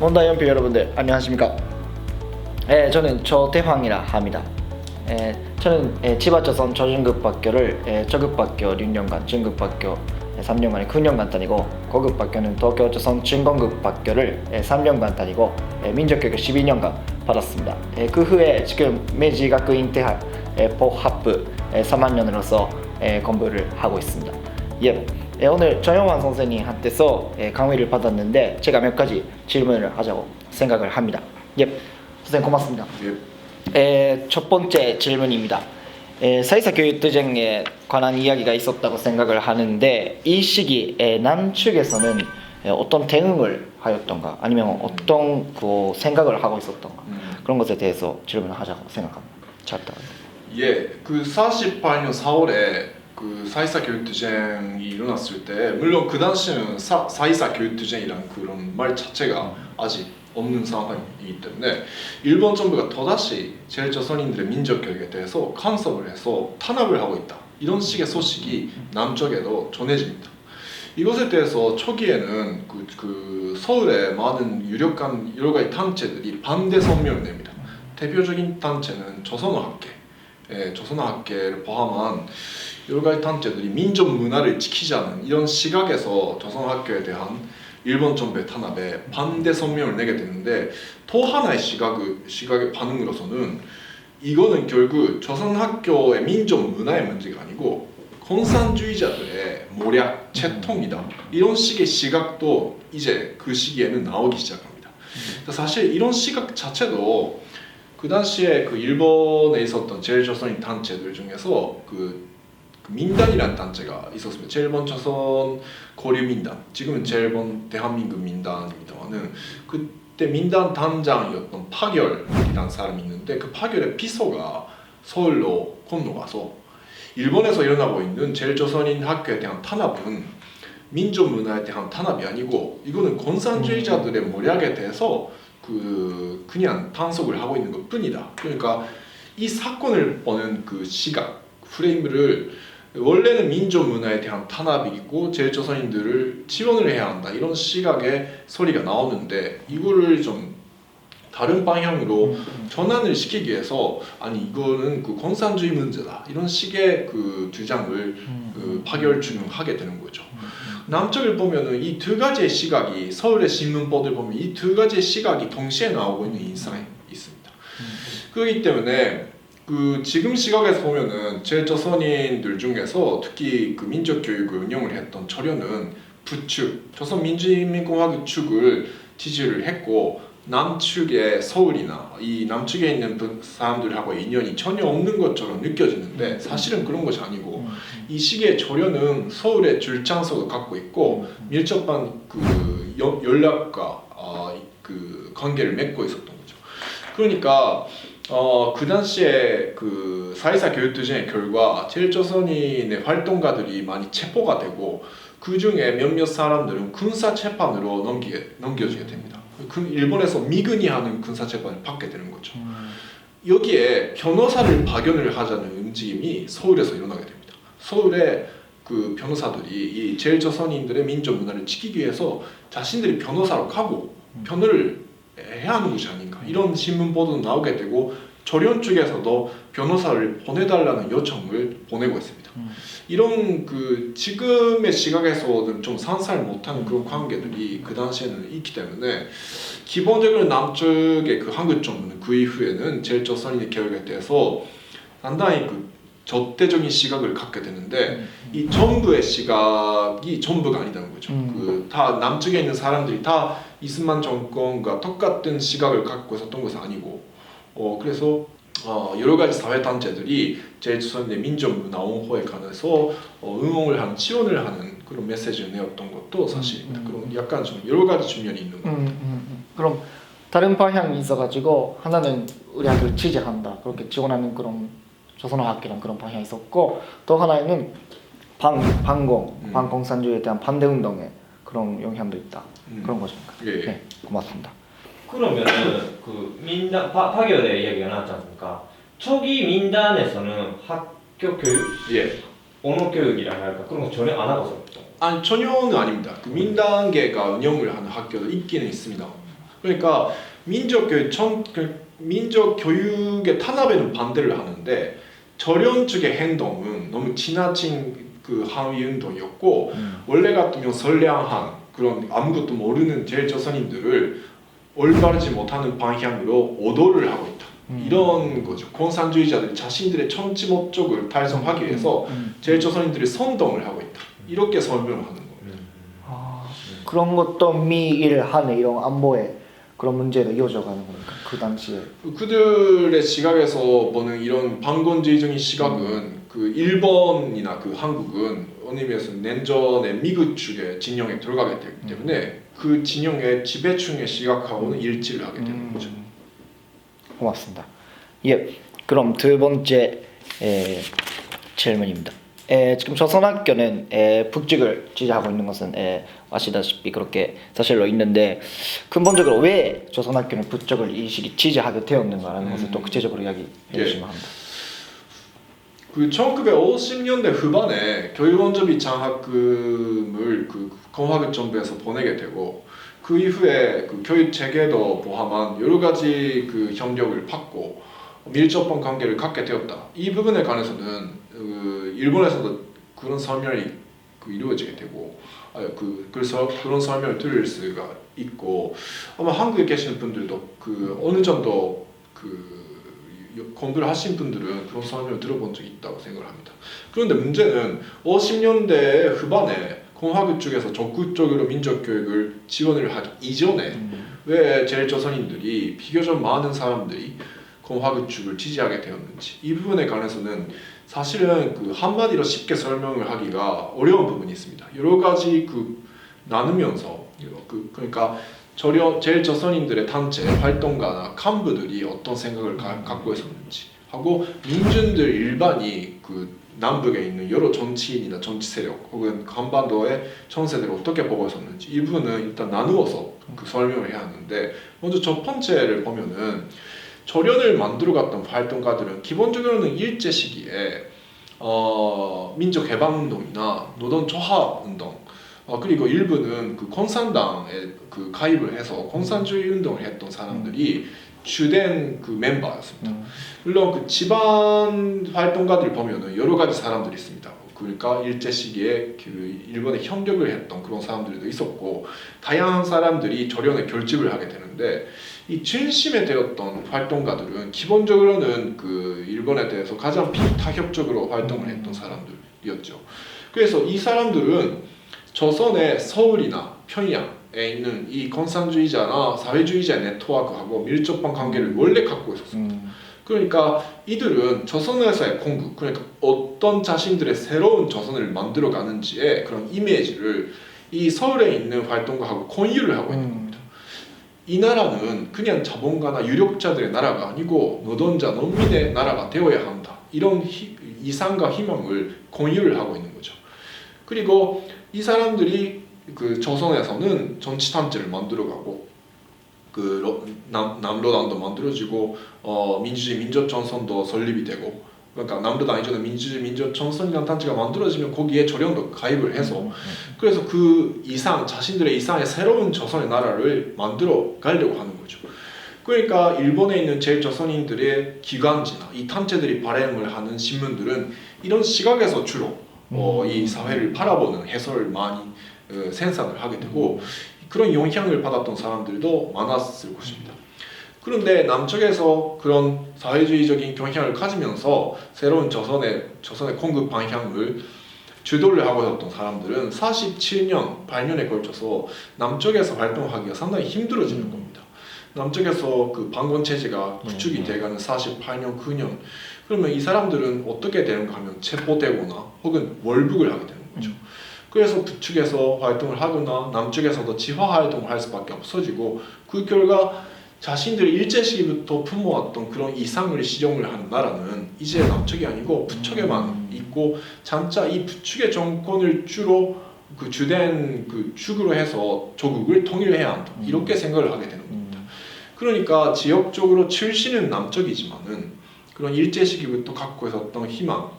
문단 연표 여러분들 안녕하십니까? 예, 저는 조대황이라 합니다. 예, 저는 예, 치바조선 저중급학교를 예, 저급학교 6년간, 중급학교 예, 3년간에 9년간 다니고 고급학교는 도쿄 조선 중공급학교를 예, 3년간 다니고 예, 민족교육을 12년간 받았습니다. 예, 그 후에 지금 예, 보합부 예, 3학년으로서 예, 공부를 하고 있습니다. 예, 예, 오늘 전영환 선생님한테서 예, 강의를 받았는데 제가 몇 가지 질문을 하자고 생각을 합니다. 예, 선생님 고맙습니다. 예. 에, 첫 번째 질문입니다. 에, 사이사 교육 투쟁에 관한 이야기가 있었다고 생각을 하는데 이 시기 에 남측에서는 에, 어떤 대응을 하였던가 아니면 어떤 그 생각을 하고 있었던가 음. 그런 것에 대해서 질문을 하자고 생각합니다. 잘. 예, 그 48년 4월에 그 사이사 교육투쟁이 일어났을 때 물론 그 당시는 사, 사이사 교육투쟁이란 그런 말 자체가 아직 없는 상황이기 때문에 일본 정부가 또다시 제일조선인들의 민족 교육에 대해서 간섭을 해서 탄압을 하고 있다 이런 식의 소식이 남쪽에도 전해집니다. 이것에 대해서 초기에는 그, 그 서울의 많은 유력한 여러 가지 단체들이 반대 성명을 냅니다. 대표적인 단체는 조선어학계, 예, 조선어학계를 포함한 여러 가지 단체들이 민족 문화를 지키자는 이런 시각에서 조선어학교에 대한 일본 정부의 탄압에 반대 성명을 내게 되는데 또 하나의 시각의 시각의 반응으로서는 이거는 결국 조선학교의 민족 문화의 문제가 아니고 공산주의자들의 모략 채통이다 이런 식의 시각도 이제 그 시기에는 나오기 시작합니다. 사실 이런 시각 자체도 그 당시에 그 일본에 있었던 제일 조선인 단체들 중에서 그, 그 민단이라는 단체가 있었습니다. 제일본 조선 고려 민단, 지금은 제일본 대한민국 민단입니다만은 그때 민단 단장이었던 파결이라는 사람이 있는데 그 파결의 비서가 서울로 건너가서 일본에서 일어나고 있는 제일 조선인 학교에 대한 탄압은 민족 문화에 대한 탄압이 아니고 이거는 공산주의자들의 모략에 대해서 그 그냥 탄속을 하고 있는 것 뿐이다. 그러니까 이 사건을 보는 그 시각 프레임을 원래는 민족 문화에 대한 탄압이고 제일조선인들을 지원을 해야 한다. 이런 시각의 소리가 나오는데 이거를 좀 다른 방향으로 전환을 시키기 위해서 아니 이거는 그 공산주의 문제다. 이런 식의 그 주장을 그 파결주능하게 되는 거죠. 남쪽을 보면은 이 두 가지의 시각이 서울의 신문보들 보면 이 두 가지의 시각이 동시에 나오고 있는 인상이 있습니다. 그렇기 때문에 그 지금 시각에서 보면은 제조선인들 중에서 특히 그 민족 교육을 운영을 했던 철현은 부축 조선 민주인민공화국 측을 지지를 했고 남측의 서울이나 이 남측에 있는 그 사람들하고 인연이 전혀 없는 것처럼 느껴지는데 사실은 그런 것이 아니고 이 시기에 조련은 서울에 줄장소도 갖고 있고 밀접한 그 여- 연락과 어, 그 관계를 맺고 있었던 거죠. 그러니까 어, 그 당시에 그 사이사 교육투쟁의 결과 제일조선인의 활동가들이 많이 체포가 되고 그 중에 몇몇 사람들은 군사 재판으로 넘기게 넘겨지게 됩니다. 그 일본에서 미군이 하는 군사 재판을 받게 되는 거죠. 여기에 변호사를 파견을 하자는 움직임이 서울에서 일어나게 됩니다. 서울에 그 변호사들이 이 제일조선인들의 민족 문화를 지키기 위해서 자신들이 변호사로 가고 변호를 해야 하는 것이 아닌가 이런 신문 보도도 나오게 되고 조련 쪽에서도 변호사를 보내달라는 요청을 보내고 있습니다. 음. 이런 그 지금의 시각에서는 좀 상상을 못하는 그런 관계들이 그 당시에는 있기 때문에 기본적으로 남쪽의 그 한국 정부는 그 이후에는 제일조선인의 개혁에 대해서 상당히 그 적대적인 시각을 갖게 되는데 이 정부의 시각이 전부가 아니다는 거죠. 음. 그다 남쪽에 있는 사람들이 다 이스만 정권과 똑같은 시각을 갖고 있었던 것은 아니고, 어 그래서 어 여러 가지 사회 단체들이 제주선의 민족 문화 옹호에 관해서 어, 응원을 하는 지원을 하는 그런 메시지를 내었던 것도 사실입니다. 음, 음. 그런 약간 좀 여러 가지 측면이 있는 음, 거예요. 음, 음. 그럼 다른 방향이 있어가지고 하나는 우리 학교를 지지한다 그렇게 지원하는 그런 조선어학계랑 그런 방향이 있었고 또 하나는 방 방공 음. 반공산주의에 대한 반대 운동에 그런 영향도 있다 음. 그런 것입니까? 예. 네, 고맙습니다. 그러면은 그 민단 파, 파견의 이야기가 나왔지 않습니까? 초기 민단에서는 학교 교육, 예. 언어 교육이라 할까 그런 거 전혀 안 하고 있었던 아니 전혀는 아닙니다. 그 민단계가 운영을 하는 학교도 있기는 있습니다. 그러니까 민족 교육 청, 그 민족 교육의 탄압에는 반대를 하는데 절연 측의 행동은 너무 지나친 그 항의 운동이었고 음. 원래 같으면 선량한 그런 아무것도 모르는 제일조선인들을 올바르지 못하는 방향으로 오도를 하고 있다. 음. 이런 거죠. 공산주의자들이 자신들의 천지 목적을 달성하기 위해서 음. 제일조선인들이 선동을 하고 있다. 이렇게 설명을 하는 거예요. 아, 그런 것도 미일 한의 이런 안보에 그런 문제로 이어져가는 겁니까? 그 당시에. 그들의 시각에서 보는 이런 반건주의적인 시각은 그 일본이나 그 한국은 어느 의미에서 냉전의 미국 측의 진영에 들어가게 되기 때문에 그 진영의 지배층의 시각하고는 일치를 하게 되는 음, 거죠. 고맙습니다. 예, 그럼 두 번째 에, 질문입니다. 에, 지금 조선학교는 에, 북직을 지지하고 있는 것은 에, 아시다시피 그렇게 사실로 있는데 근본적으로 왜 조선학교는 북쪽을 이식이 지지하게 되었는가라는 것을 음. 또 구체적으로 이야기해 예. 주시면 합니다. 그 1950년대 후반에 교육원접이 장학금을 그 공화국 정부에서 보내게 되고 그 이후에 그 교육 체계도 포함한 여러 가지 그 협력을 받고 밀접한 관계를 갖게 되었다. 이 부분에 관해서는 그 일본에서도 그런 설명이 그 이루어지게 되고 아, 그 그래서 그런 설명을 들을 수가 있고 아마 한국에 계시는 분들도 그 어느 정도 그 공부를 하신 분들은 그런 설명을 들어본 적이 있다고 생각을 합니다. 그런데 문제는 50년대 후반에 공화국 쪽에서 적극적으로 민족 교육을 지원을 하기 이전에 음. 왜 제일조선인들이 비교적 많은 사람들이 공화국 측을 지지하게 되었는지 이 부분에 관해서는 사실은 그 한마디로 쉽게 설명을 하기가 어려운 부분이 있습니다. 여러 가지 그 나누면서 그 그러니까 저려 제일 조선인들의 단체 활동가나 간부들이 어떤 생각을 가, 갖고 있었는지 하고 민중들 일반이 그 남북에 있는 여러 정치인이나 정치 세력 혹은 한반도의 정세들을 어떻게 보고 있었는지 이 부분은 일단 나누어서 그 설명을 해야 하는데 먼저 첫 번째를 보면은 절연을 만들어 갔던 활동가들은 기본적으로는 일제 시기에 어, 민족 해방 운동이나 노동 조합 운동 어, 그리고 일부는 그 공산당에 그 가입을 해서 공산주의 운동을 했던 사람들이 주된 그 멤버였습니다. 음. 물론 그 집안 활동가들 보면은 여러 가지 사람들이 있습니다. 그러니까 일제 시기에 그 일본에 협력을 했던 그런 사람들도 있었고 다양한 사람들이 절연에 결집을 하게 되는데 이 중심에 되었던 활동가들은 기본적으로는 그 일본에 대해서 가장 비타협적으로 활동을 했던 사람들이었죠. 그래서 이 사람들은 조선의 서울이나 평양에 있는 이 공산주의자나 사회주의자 네트워크하고 밀접한 관계를 원래 갖고 있었습니다. 음. 그러니까 이들은 조선에서의 공국, 그러니까 어떤 자신들의 새로운 조선을 만들어 가는지의 그런 이미지를 이 서울에 있는 활동가하고 공유를 하고 있는 음. 겁니다. 이 나라는 그냥 자본가나 유력자들의 나라가 아니고 노동자, 농민의 나라가 되어야 한다. 이런 희- 이상과 희망을 공유를 하고 있는 거죠. 그리고 이 사람들이 그 조선에서는 정치단체를 만들어가고 그 로- 남 남로당도 만들어지고 어 민주주의 민족 전선도 설립이 되고 그러니까 남로당 이전에 민주주의 민족 전선이라는 단체가 만들어지면 거기에 조련도 가입을 해서 음. 그래서 그 이상 자신들의 이상의 새로운 조선의 나라를 만들어 가려고 하는 거죠. 그러니까 일본에 있는 제일 조선인들의 기관지나 이 단체들이 발행을 하는 신문들은 이런 시각에서 주로 어, 이 사회를 바라보는 해설을 많이 어, 생산을 하게 되고 그런 영향을 받았던 사람들도 많았을 것입니다. 그런데 남쪽에서 그런 사회주의적인 경향을 가지면서 새로운 조선의 조선의 공급 방향을 주도를 하고 있었던 사람들은 47년, 8년에 걸쳐서 남쪽에서 활동하기가 상당히 힘들어지는 음. 겁니다. 남쪽에서 그 방권 체제가 구축이 음. 돼가는 48년, 9년 그러면 이 사람들은 어떻게 되는가 하면 체포되거나 혹은 월북을 하게 되는 거죠. 그래서 북측에서 활동을 하거나 남쪽에서도 지화 활동을 할 수밖에 없어지고 그 결과 자신들이 일제 시기부터 품어왔던 그런 이상을 실용을 하는 나라는 이제 남쪽이 아니고 북쪽에만 음. 있고 장차 이 북측의 정권을 주로 그 주된 그 축으로 해서 조국을 통일해야 한다 음. 이렇게 생각을 하게 되는 겁니다. 음. 그러니까 지역적으로 출신은 남쪽이지만은 그런 일제 시기부터 갖고 있었던 희망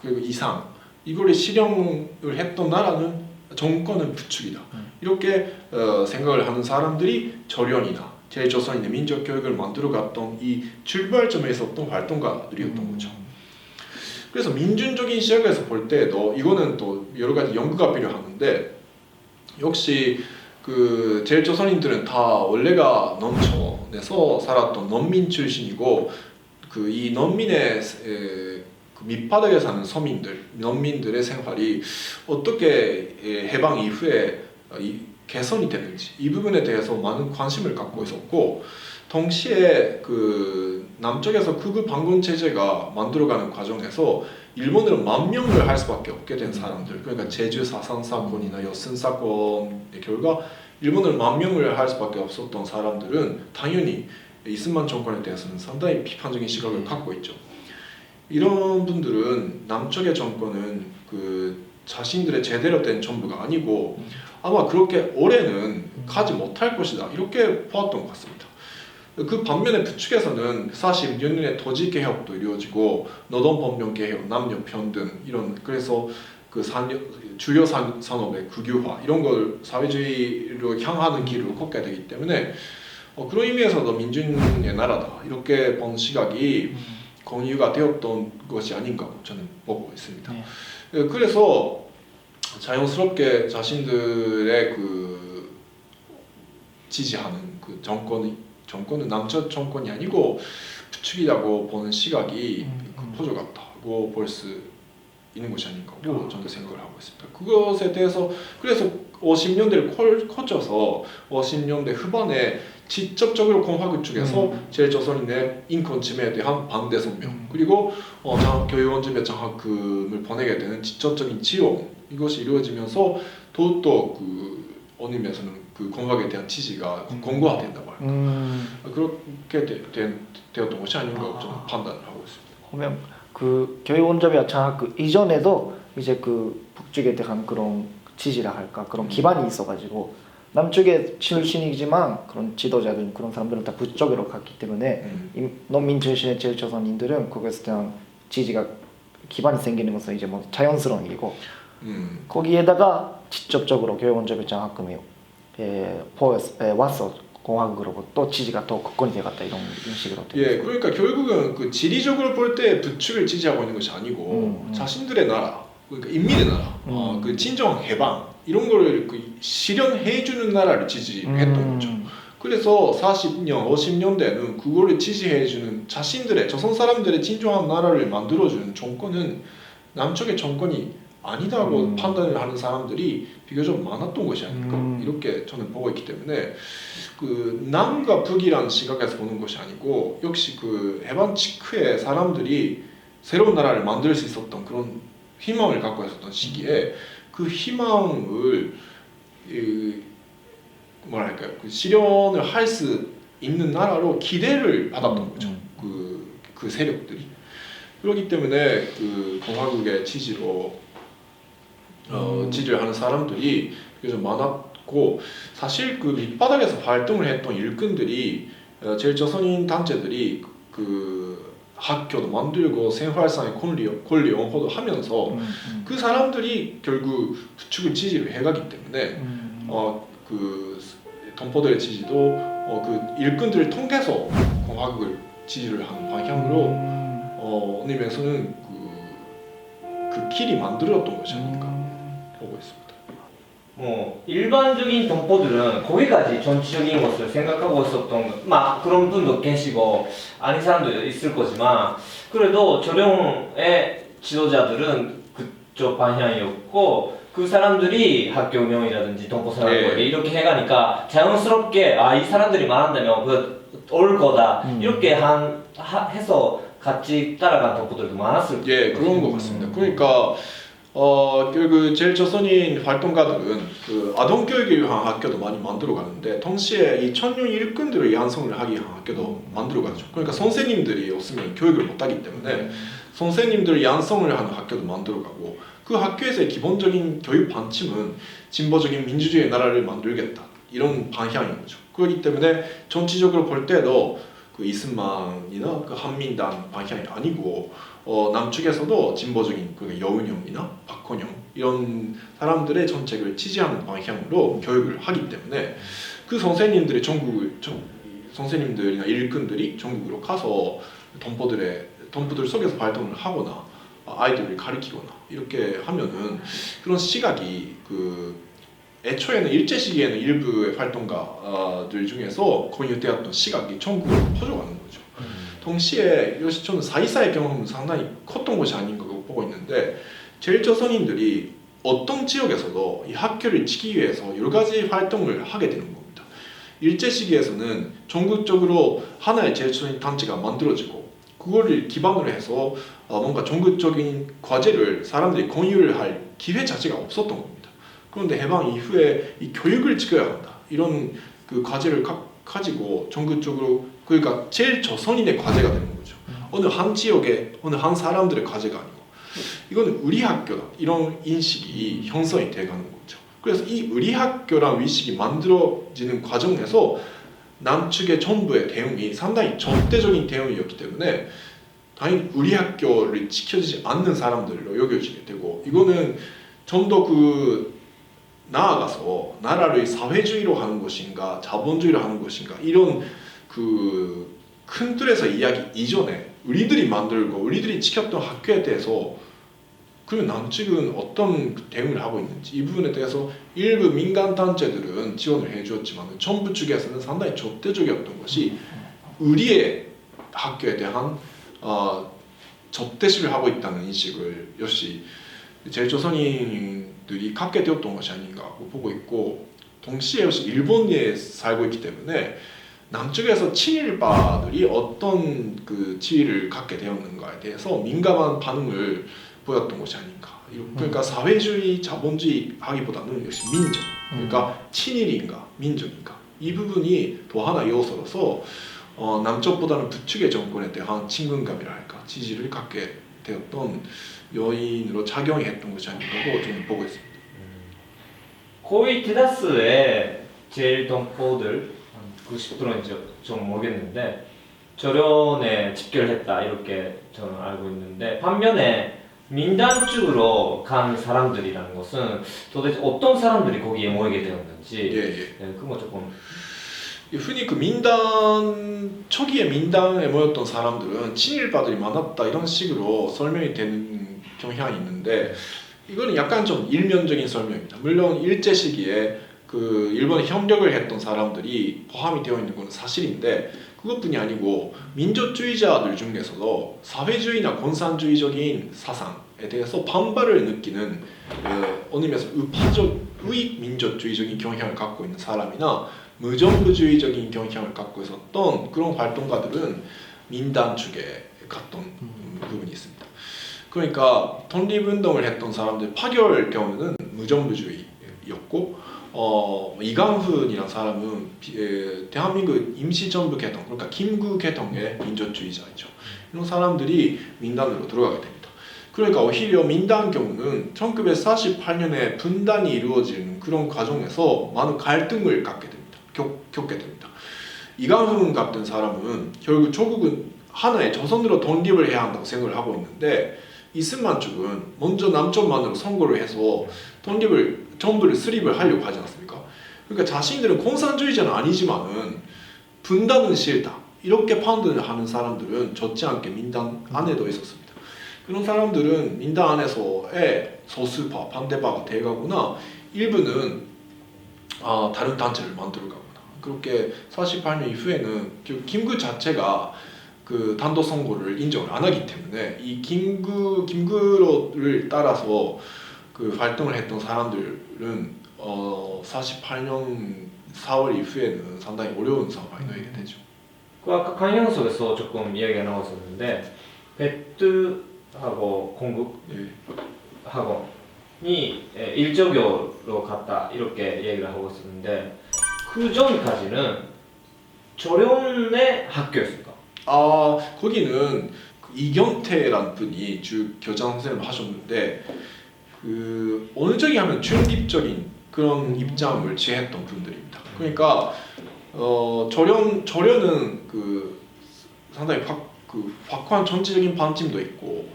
그리고 이상 이거를 실현을 했던 나라는 정권은 북측이다 음. 이렇게 어, 생각을 하는 사람들이 절연이나 제일조선인의 민족 교육을 만들어갔던 이 출발점에 있었던 활동가들이었던 거죠. 그래서 민중적인 시각에서 볼 때도 이거는 또 여러 가지 연구가 필요하는데 역시 그 제일조선인들은 다 원래가 농촌에서 살았던 농민 출신이고 그이 농민의 에, 그 밑바닥에 사는 서민들, 농민들의 생활이 어떻게 에, 해방 이후에 이 개선이 됐는지 이 부분에 대해서 많은 관심을 갖고 있었고 동시에 그 남쪽에서 극우 반군 체제가 만들어가는 과정에서 일본으로 만명을 할 수밖에 없게 된 사람들 그러니까 제주 사상 사건이나 여순 사건의 결과 일본으로 만명을 할 수밖에 없었던 사람들은 당연히 이스만 정권에 대해서는 상당히 비판적인 시각을 갖고 있죠. 이런 분들은 남쪽의 정권은 그 자신들의 제대로 된 정부가 아니고 아마 그렇게 오래는 가지 못할 것이다 이렇게 보았던 것 같습니다. 그 반면에 북측에서는 46년에 토지 개혁도 이루어지고 노동 법령 개혁, 남녀 평등 이런 그래서 그 산업, 주요 산, 산업의 국유화 이런 걸 사회주의로 향하는 길을 걷게 되기 때문에 어, 그런 의미에서도 민중의 나라다 이렇게 본 시각이 공유가 되었던 것이 아닌가 저는 보고 있습니다. 네. 예, 그래서 자연스럽게 자신들의 그 지지하는 그 정권이 정권은 남쪽 정권이 아니고 부축이라고 보는 시각이 음, 그 음. 포조 같다고 볼 수 있는 것이 아닌가 음. 저는 생각을 하고 있습니다. 그것에 대해서 그래서 50년대를 콜, 커져서 50년대 후반에 직접적으로 공화국 쪽에서 음. 제일조선인의 인권 침해에 대한 반대 성명 음. 그리고 어, 장, 교육원집에 장학금을 보내게 되는 직접적인 지원 이것이 이루어지면서 더욱더 그 어느 면에서는 그 공학에 대한 지지가 음. 공고화된다 말이야. 음, 그렇게 되, 된, 되었던 것이 아닌가 아. 저는 판단을 하고 있습니다. 보면 그 교육원점이나 장학 그 이전에도 이제 그 북쪽에 대한 그런 지지라 할까 그런 음. 기반이 있어가지고 남쪽의 출신이지만 그런 지도자들 그런 사람들은 다 북쪽으로 갔기 때문에 음. 이 농민 출신의 제일조선인들은 거기서 대한 지지가 기반이 생기는 것은 이제 뭐 자연스러운 일이고 음. 거기에다가 직접적으로 교육원점의 장학금이 예, 포 예, 왔어 공화국으로부터 또 지지가 더 굳건히 돼갔다 이런 식으로 돼 예, 그러니까 결국은 그 지리적으로 볼때 부축을 지지하고 있는 것이 아니고 음, 음. 자신들의 나라, 그러니까 인민의 나라, 어, 음. 그 진정한 해방 이런 거를 그 실현해 주는 나라를 지지했던 음. 거죠. 그래서 40년, 50년대는 그거를 지지해 주는 자신들의 조선 사람들의 진정한 나라를 만들어 주는 정권은 남쪽의 정권이 아니다고 음. 판단을 하는 사람들이 비교적 많았던 것이 아닐까 음. 이렇게 저는 보고 있기 때문에 그 남과 북이라는 시각에서 보는 것이 아니고 역시 그 해방 직후에 사람들이 새로운 나라를 만들 수 있었던 그런 희망을 갖고 있었던 시기에 그 희망을 이, 뭐랄까요 그 실현을 할 수 있는 나라로 기대를 받았던 거죠 음. 그, 그 세력들이 그렇기 때문에 그 공화국의 지지로 어, 음. 지지를 하는 사람들이 그래서 많았고 사실 그 밑바닥에서 활동을 했던 일꾼들이 어, 제일 조선인 단체들이 그 학교도 만들고 생활상의 권리 권리 옹호도 하면서 음, 음. 그 사람들이 결국 부축을 지지를 해가기 때문에 음. 어 그 동포들의 지지도 어 그 일꾼들을 통해서 공화국을 지지를 하는 방향으로 음. 어 어느 면에서는 그, 그 길이 만들어졌던 것이 음. 있습니다. 뭐 일반적인 동포들은 거기까지 정치적인 것을 생각하고 있었던 것- 막 그런 분도 계시고 아닌 사람도 있을 거지만 그래도 조령의 지도자들은 그쪽 방향이었고 그 사람들이 학교 운영이라든지 동포 생활 예. 이렇게 해가니까 자연스럽게 아 이 사람들이 말한다면 그올 거다 음. 이렇게 한 하, 해서 같이 따라간 동포들도 많았을 예 그런 것 같습니다. 그러니까 어 결국 제일 조선인 활동가들은 그 아동 교육을 위한 학교도 많이 만들어 가는데 동시에 이 천년 일꾼들을 양성을 하기 위한 학교도 만들어 가죠. 그러니까 선생님들이 없으면 교육을 못 하기 때문에 선생님들 양성을 하는 학교도 만들어 가고 그 학교에서의 기본적인 교육 방침은 진보적인 민주주의 나라를 만들겠다 이런 방향인 거죠. 그렇기 때문에 정치적으로 볼 때도 그 이승만이나 그 한민당 방향이 아니고 어, 남측에서도 진보적인 그 여운형이나 박헌영 이런 사람들의 정책을 지지하는 방향으로 교육을 하기 때문에 그 선생님들이 전국을 전 선생님들이나 일꾼들이 전국으로 가서 동포들의 동포들 속에서 활동을 하거나 아이들을 가르치거나 이렇게 하면은 그런 시각이 그 애초에는 일제 시기에는 일부의 활동가들 중에서 공유되었던 시각이 전국으로 퍼져가는 거죠. 동시에 요시초는 사이사의 경험은 상당히 컸던 것이 아닌가 보고 있는데 제일 조선인들이 어떤 지역에서도 이 학교를 지키기 위해서 여러 가지 활동을 하게 되는 겁니다. 일제 시기에서는 전국적으로 하나의 제일조선인 단체가 만들어지고 그거를 기반으로 해서 어, 뭔가 전국적인 과제를 사람들이 공유를 할 기회 자체가 없었던 겁니다. 그런데 해방 이후에 이 교육을 지켜야 한다 이런 그 과제를 가, 가지고 전국적으로 그러니까 제일 조선인의 과제가 되는 거죠. 어느 한 지역의 어느 한 사람들의 과제가 아니고 이거는 우리 학교다 이런 인식이 형성이 돼가는 거죠. 그래서 이 우리 학교란 위식이 만들어지는 과정에서 남측의 정부의 대응이 상당히 적대적인 대응이었기 때문에 당연히 우리 학교를 지켜지지 않는 사람들로 여겨지게 되고 이거는 좀 더 그 나아가서 나라를 사회주의로 하는 것인가 자본주의로 하는 것인가 이런 그 큰 틀에서 이야기 이전에 우리들이 만들고 우리들이 지켰던 학교에 대해서 그러면 남측은 어떤 대응을 하고 있는지 이 부분에 대해서 일부 민간 단체들은 지원을 해주었지만 정부 측에서는 상당히 적대적이었던 것이 우리의 학교에 대한 어, 적대시를 하고 있다는 인식을 역시 제조선인 들이 갖게 되었던 것이 아닌가 보고 있고 동시에 역시 일본에 살고 있기 때문에 남쪽에서 친일파들이 어떤 그 지위를 갖게 되었는가에 대해서 민감한 반응을 보였던 것이 아닌가. 그러니까 사회주의, 자본주의 하기보다는 역시 민족. 그러니까 친일인가, 민족인가. 이 부분이 또 하나 요소로서 어, 남쪽보다는 북측의 정권에 대한 친근감이라 할까 지지를 갖게 되었던 요인으로 작용했던 것이 아닌가고 저는 보고 있습니다. 거의 대다수의 제일 동포들 한 90%인지 좀 모르겠는데 절연에 집결을 했다 이렇게 저는 알고 있는데 반면에 민단 쪽으로 간 사람들이라는 것은 도대체 어떤 사람들이 거기에 모이게 되었는지 예, 예. 네, 그거 조금 흔히 그 민단 초기에 민당에 모였던 사람들은 친일파들이 많았다 이런 식으로 설명이 되는 경향이 있는데 이거는 약간 좀 일면적인 설명입니다. 물론 일제 시기에 그 일본에 협력을 했던 사람들이 포함이 되어 있는 건 사실인데 그것뿐이 아니고 민족주의자들 중에서도 사회주의나 공산주의적인 사상에 대해서 반발을 느끼는 그 어느 면에서 우파적 우익 민족주의적인 경향을 갖고 있는 사람이나 무정부주의적인 경향을 갖고 있었던 그런 활동가들은 민단 측에 갔던 음, 부분이 있습니다. 그러니까 독립운동을 했던 사람들 파결 경우는 무정부주의였고 어, 이강훈이라는 사람은 비- 에, 대한민국 임시정부 개통 그러니까 김구 개통의 민족주의자이죠. 이런 사람들이 민단으로 들어가게 됩니다. 그러니까 오히려 민단 경우는 1948년에 분단이 이루어지는 그런 과정에서 많은 갈등을 갖게 됩니다. 겪, 겪게 됩니다. 이강훈 같은 사람은 결국 조국은 하나의 조선으로 독립을 해야 한다고 생각을 하고 있는데 이승만 쪽은 먼저 남쪽만으로 선거를 해서 독립을 정부를 수립을 하려고 하지 않습니까? 그러니까 자신들은 공산주의자는 아니지만은 분단은 싫다 이렇게 판단을 하는 사람들은 적지 않게 민단 안에도 있었습니다. 그런 사람들은 민단 안에서의 소수파 반대파가 돼가거나 일부는 아, 다른 단체를 만들어가거나 그렇게 48년 이후에는 김구 자체가 그 단독 선거를 인정을 안 하기 때문에 이 김구 김구를 따라서 그 활동을 했던 사람들은 어 48년 4월 이후에는 상당히 어려운 상황이 놓이게 되죠. 그 아까 강연 속에서 조금 이야기가 나왔었는데 베트하고 공국 예. 학원이 예, 일조교로 갔다 이렇게 얘기를 하고 있었는데 그 전까지는 조련의 학교였습니다. 아 거기는 그 이경태라는 분이 주 교장 선생님을 하셨는데 그 어느 쪽이 하면 중립적인 그런 입장을 취했던 분들입니다. 그러니까 어 조련 조련은 그 상당히 확, 그 확고한 정치적인 반침도 있고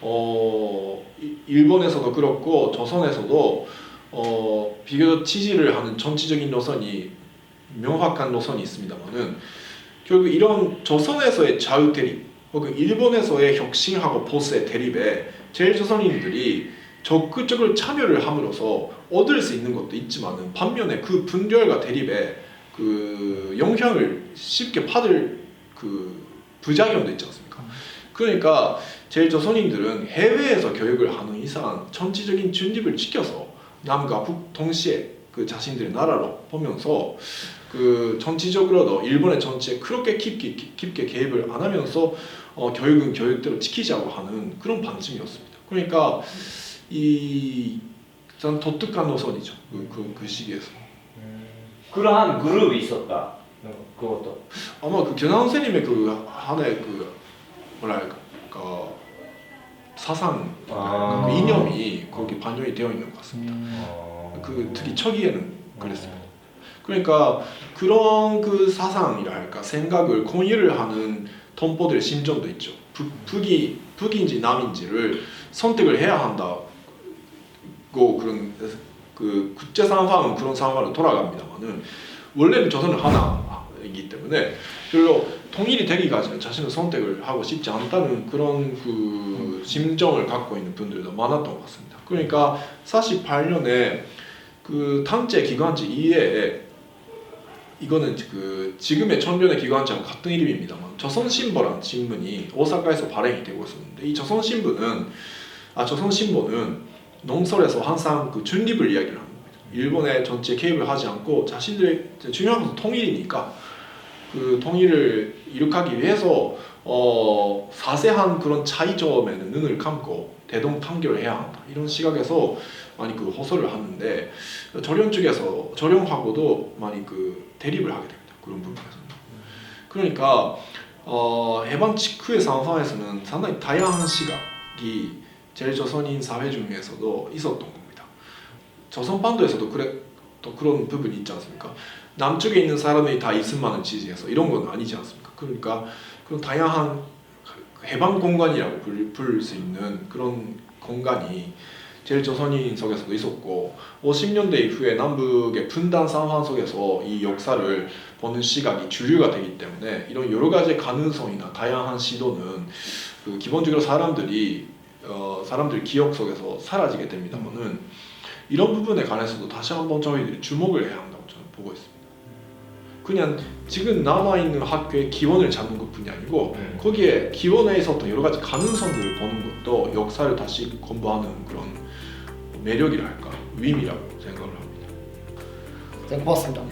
어 이- 일본에서도 그렇고 조선에서도 어 비교적 지지를 하는 정치적인 노선이 명확한 노선이 있습니다만은 결국 이런 조선에서의 자유 대립 혹은 일본에서의 혁신하고 보수의 대립에 제일 조선인들이 적극적으로 참여를 함으로써 얻을 수 있는 것도 있지만은 반면에 그 분열과 대립에 그 영향을 쉽게 받을 그 부작용도 있지 않습니까? 그러니까 제일 조선인들은 해외에서 교육을 하는 이상 전체적인 중립을 지켜서 남과 북 동시에 그 자신들의 나라로 보면서 그 정치적으로도 일본의 정치에 그렇게 깊게 깊게 개입을 안 하면서 어, 교육은 교육대로 지키자고 하는 그런 방침이었습니다. 그러니까 이전 독특한 노선이죠. 그, 그, 그 시기에서 그러한 그룹이 있었다. 그것도. 아마 그 견학 선생님의 그 하나의 그 뭐랄까 그 사상 아. 그 이념이 거기 반영이 되어 있는 것 같습니다. 어. 그 특히 초기에는 그랬습니다. 그러니까 그런 그 사상이라 할까 생각을 공유를 하는 동포들의 심정도 있죠. 북, 북이 북인지 남인지를 선택을 해야 한다고 그런 그 국제 상황은 그런 상황으로 돌아갑니다만은 원래는 조선은 하나이기 때문에 별로 통일이 되기까지는 자신의 선택을 하고 싶지 않다는 그런 그 심정을 갖고 있는 분들도 많았던 것 같습니다. 그러니까 48년에 그 탕제 기관지 이외에 이거는 그 지금의 천변의 기관지하고 같은 이름입니다만 조선신보라는 신문이 오사카에서 발행이 되고 있었는데 이 조선신보는 아 조선신보는 농설에서 항상 그 중립을 이야기를 하는 겁니다. 일본의 전체 개입을 하지 않고 자신들의 중요한 것은 통일이니까 그 통일을 이룩하기 위해서 어 사세한 그런 차이점에는 눈을 감고 대동 판결을 해야 한다 이런 시각에서 많이 그 호소를 하는데 조령 쪽에서 조령하고도 많이 그 대립을 하게 됩니다. 그런 부분에서는 그러니까 어 해방 직후의 상황에서는 상당히 다양한 시각이 제일 조선인 사회 중에서도 있었던 겁니다. 조선 반도에서도 그래 또 그런 부분이 있지 않습니까? 남쪽에 있는 사람들이 다 이승만을 지지해서 이런 건 아니지 않습니까? 그러니까 그런 다양한 해방 공간이라고 부를 수 있는 그런 공간이 제일 조선인 속에서도 있었고 50년대 이후에 남북의 분단 상황 속에서 이 역사를 보는 시각이 주류가 되기 때문에 이런 여러 가지 가능성이나 다양한 시도는 그 기본적으로 사람들이 어, 사람들 기억 속에서 사라지게 됩니다만은 이런 부분에 관해서도 다시 한번 저희들이 주목을 해야 한다고 저는 보고 있습니다. 그냥 지금 남아 있는 학교의 기원을 잡는 것뿐이 아니고 음. 거기에 기원에 있었던 여러 가지 가능성들을 보는 것도 역사를 다시 공부하는 그런 매력이라 할까 의미라고 생각을 합니다. 네, 고맙습니다.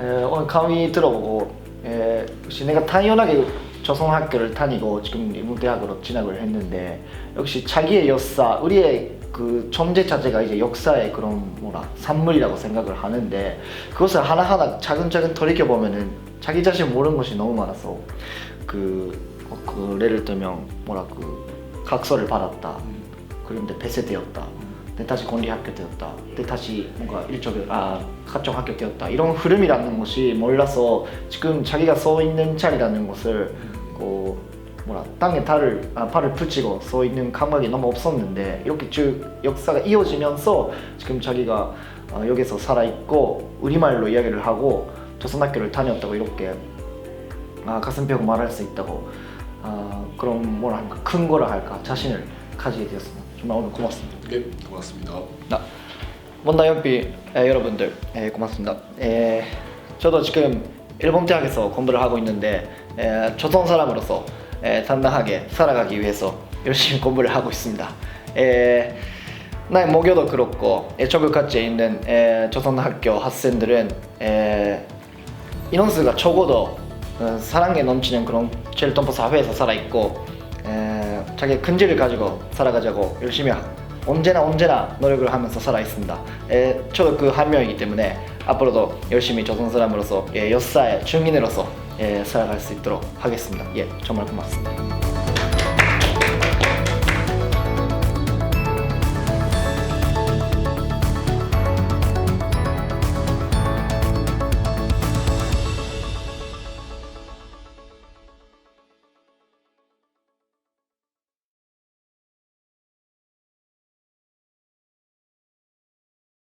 예. 에, 오늘 강의 들어보고 에, 역시 내가 당연하게 조선학교를 다니고 지금 일본대학으로 진학을 했는데 역시 자기의 역사, 우리의 그 존재 자체가 이제 역사의 그런 뭐라 산물이라고 생각을 하는데 그것을 하나하나 차근차근 돌이켜 보면은 자기 자신 모르는 것이 너무 많아서 그, 어, 그 예를 들면 뭐라 그 각서를 받았다. 음, 그런데 폐쇄되었다. 내 다시 공립학교 되었다. 내 다시 뭔가 일종의 아 각종 학교 되었다. 이런 흐름이라는 것이 몰라서 지금 자기가 서 있는 자리라는 것을 그 뭐라 땅에 발을 아, 발을 붙이고 서 있는 감각이 너무 없었는데 이렇게 쭉 역사가 이어지면서 지금 자기가 어, 여기서 살아 있고 우리말로 이야기를 하고 조선학교를 다녔다고 이렇게 아, 가슴 펴고 말할 수 있다고 아, 그런 뭐라 할까 큰 거라 할까 자신을 가지게 되었습니다. 정말 오늘 고맙습니다. 네, 고맙습니다. 먼다 연비 에, 여러분들 에, 고맙습니다. 에, 저도 지금 일본 대학에서 공부를 하고 있는데 에, 조선 사람으로서 에, 당당하게 살아가기 위해서 열심히 공부를 하고 있습니다. 에, 나의 모교도 그렇고 에, 저급학제에 있는 에, 조선 학교 학생들은 에, 인원수가 적어도 어, 사랑에 넘치는 그런 제일 동포 사회에서 살아 있고 에, 자기의 근질을 가지고 살아가자고 열심히 하- 언제나 언제나 노력을 하면서 살아 있습니다. 에, 저도 그 한 명이기 때문에 앞으로도 열심히 조선 사람으로서 예, 역사의 증인으로서 예, 살아갈 수 있도록 하겠습니다. 예, 정말 고맙습니다.